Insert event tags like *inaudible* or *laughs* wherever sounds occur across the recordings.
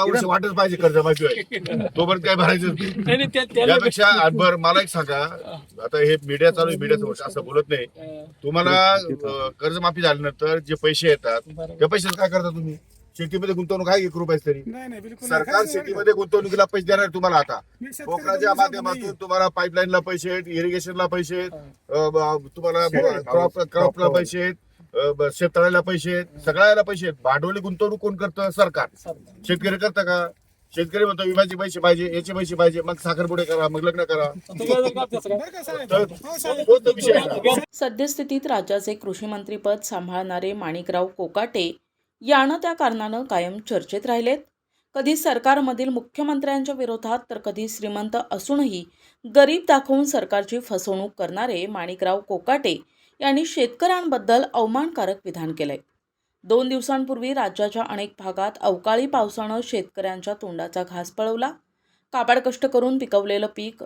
वर्ष वाटच पाहिजे कर्ज माहिती तोपर्यंत काय भरायचं? *laughs* त्यापेक्षा बर मला एक सांगा. आता हे मीडिया चालू आहे मीडिया समोर असं बोलत नाही. तुम्हाला कर्जमाफी झाल्यानंतर जे पैसे येतात. त्या पैशात काय करता तुम्ही? शेतीमध्ये गुंतवणूक आहे एक रुपये तरी. नाही नाही बिलकुल सरकार. शेतीमध्ये गुंतवणुकीला पैसे देणार आहे तुम्हाला आता. कोकणाच्या माध्यमातून. तुम्हाला पाईपलाईनला पैसे आहेत इरिगेशनला पैसे आहेत तुम्हाला क्रॉप क्रॉपला पैसे आहेत. शेततळ्याला पैसे आहेत सगळ्याला पैसे आहेत. भांडवली गुंतवणूक कोण करतं? सरकार. शेतकरी करतं का? शेतकरी म्हणतो विम्याचे पैसे पाहिजे याचे पैसे पाहिजे मग साखरपुडे करा मग लग्न करा? हो. सद्यस्थितीत राज्याचे कृषीमंत्रीपद सांभाळणारे माणिकराव कोकाटे यानं त्या कारणानं कायम चर्चेत राहिलेत. कधी सरकारमधील मुख्यमंत्र्यांच्या विरोधात तर कधी श्रीमंत असूनही गरीब दाखवून सरकारची फसवणूक करणारे माणिकराव कोकाटे यांनी शेतकऱ्यांबद्दल अवमानकारक विधान केलंय. दोन दिवसांपूर्वी राज्याच्या अनेक भागात अवकाळी पावसानं शेतकऱ्यांच्या तोंडाचा घास पळवला. काबाड कष्ट करून पिकवलेलं पीक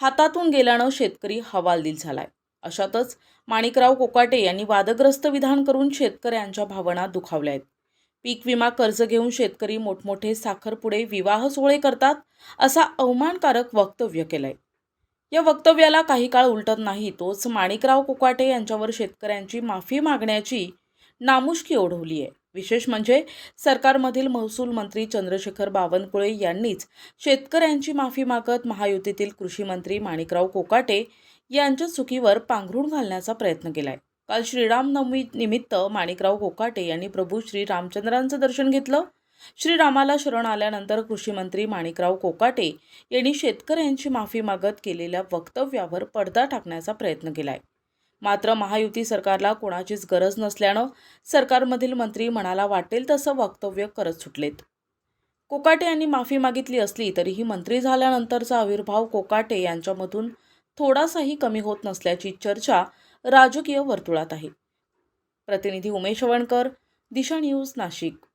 हातातून गेल्यानं शेतकरी हवालदिल झालाय. अशातच माणिकराव कोकाटे यांनी वादग्रस्त विधान करून शेतकऱ्यांच्या भावना दुखावल्या आहेत पीक विमा कर्ज घेऊन शेतकरी मोठमोठे साखरपुडे विवाह सोहळे करतात असा अवमानकारक वक्तव्य केलंय. या वक्तव्याला काही काळ उलटत नाही. तोच माणिकराव कोकाटे यांच्यावर शेतकऱ्यांची माफी मागण्याची नामुष्की ओढवली आहे. विशेष म्हणजे सरकारमधील महसूल मंत्री चंद्रशेखर बावनकुळे यांनीच शेतकऱ्यांची माफी मागत महायुतीतील कृषी मंत्री माणिकराव कोकाटे यांच्या चुकीवर पांघरून घालण्याचा प्रयत्न केलाय. काल श्रीरामनवमी निमित्त माणिकराव कोकाटे यांनी प्रभू श्री रामचंद्रांचं दर्शन घेतलं. श्रीरामाला शरण आल्यानंतर कृषीमंत्री माणिकराव कोकाटे यांनी शेतकऱ्यांची माफी मागत केलेल्या वक्तव्यावर पडदा टाकण्याचा प्रयत्न केलाय. मात्र महायुती सरकारला कोणाचीच गरज नसल्यानं सरकारमधील मंत्री मनाला वाटेल तसं वक्तव्य करत सुटलेत. कोकाटे यांनी माफी मागितली असली तरीही मंत्री झाल्यानंतरचा आविर्भाव कोकाटे यांच्यामधून थोडासाही कमी होत नसल्याची चर्चा राजकीय वर्तुळात आहे. प्रतिनिधी उमेश वणकर दिशा न्यूज नाशिक.